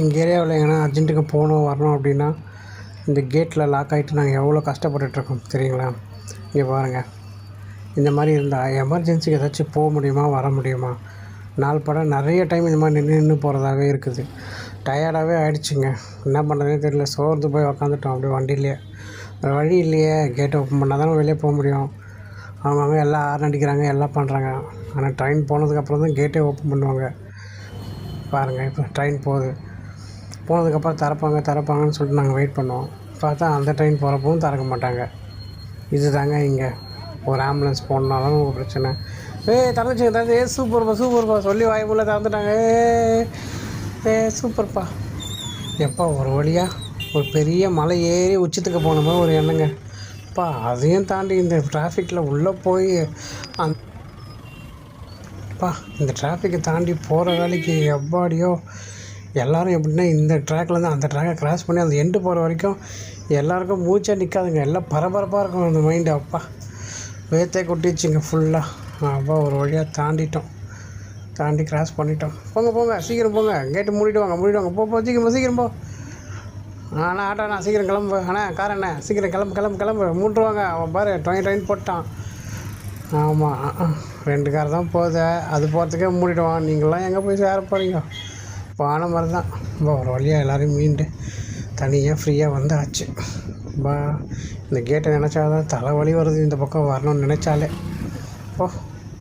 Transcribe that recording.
எங்கள் ஏரியாவில் எங்கன்னா அர்ஜென்ட்டுக்கு போகணும் வரணும் அப்படின்னா இந்த கேட்டில் லாக் ஆகிட்டு நாங்கள் எவ்வளோ கஷ்டப்பட்டுட்ருக்கோம் தெரியுங்களா? இங்கே பாருங்கள் இந்த மாதிரி இருந்தால் எமர்ஜென்சிக்கு ஏதாச்சும் போக முடியுமா வர முடியுமா? நாள் படம் நிறைய டைம் இந்த மாதிரி நின்று நின்று போகிறதாவே இருக்குது. டயர்டாகவே ஆகிடுச்சிங்க என்ன பண்ணுறதுனே தெரியல. சோர்ந்து போய் உக்காந்துட்டோம். அப்படியே வண்டியிலேயே வேறு வழி இல்லையே. கேட்டை ஓப்பன் பண்ணால் தானே வெளியே போக முடியும். அவங்கவுங்க எல்லாம் ஹார்ன் அடிக்கிறாங்க எல்லாம் பண்ணுறாங்க ஆனால் ட்ரெயின் போனதுக்கப்புறம் தான் கேட்டே ஓப்பன் பண்ணுவாங்க. பாருங்கள் இப்போ ட்ரெயின் போகுது. போனதுக்கப்புறம் திறப்பாங்க திறப்பாங்கன்னு சொல்லிட்டு நாங்கள் வெயிட் பண்ணுவோம். பார்த்தா அந்த ட்ரெயின் போகிறப்பவும் திறக்க மாட்டாங்க. இது தாங்க இங்கே. ஒரு ஆம்புலன்ஸ் போகணுனாலும் ஒரு பிரச்சனை. ஏ திறந்துச்சுங்க திறந்து. ஏ சூப்பர்ப்பா சூப்பர்ப்பா சொல்லி வாய்ப்புள்ள திறந்துட்டாங்க. ஏ ஏ சூப்பர்ப்பா எப்பா ஒரு வழியாக ஒரு பெரிய மலை ஏறி உச்சத்துக்கு போன மாதிரி ஒரு எண்ணங்க. அப்பா அதையும் தாண்டி இந்த டிராஃபிக்கில் உள்ளே போய் அந் அப்பா இந்த டிராஃபிக்கை தாண்டி போகிற வேலைக்கு எவ்வாடியோ எல்லோரும் எப்படின்னா இந்த ட்ராக்லேருந்து அந்த ட்ராக்கை க்ராஸ் பண்ணி அந்த எண்டு போகிற வரைக்கும் எல்லாருக்கும் மூச்சே நிற்காதுங்க எல்லாம் பரபரப்பாக இருக்கும் அந்த மைண்டு அப்பா வேத்தே கொட்டிச்சுங்க ஃபுல்லாக அப்பா ஒரு வழியாக தாண்டிட்டோம். தாண்டி க்ராஸ் பண்ணிட்டோம். போங்க போங்க சீக்கிரம் போங்க. கேட்டு மூடிட்டு வாங்க மூடிட்டு வாங்க போ போ சீக்கிரம் சீக்கிரம் போ. அண்ணா ஆட்டோ அண்ணா சீக்கிரம் கிளம்பு. அண்ணா கார் அண்ணா சீக்கிரம் கிளம்பு கிளம்பு கிளம்பு. மூட்டுருவாங்க. அவன் பாரு ட்ரெயின் ட்ரெயின் போட்டான். ஆமாம் ரெண்டு கார் தான் போகுது. அது போகிறதுக்கே மூடிடுவான். நீங்களாம் எங்கே போய் சேர போகிறீங்க பான மாதிரி தான் இப்போ ஒரு வழியாக எல்லோரையும் மீண்டு தனியாக ஃப்ரீயாக வந்தாச்சு. பா இந்த கேட்டை நினச்சாதான் தலைவலி வருது. இந்த பக்கம் வரணும்னு நினச்சாலே. ஓ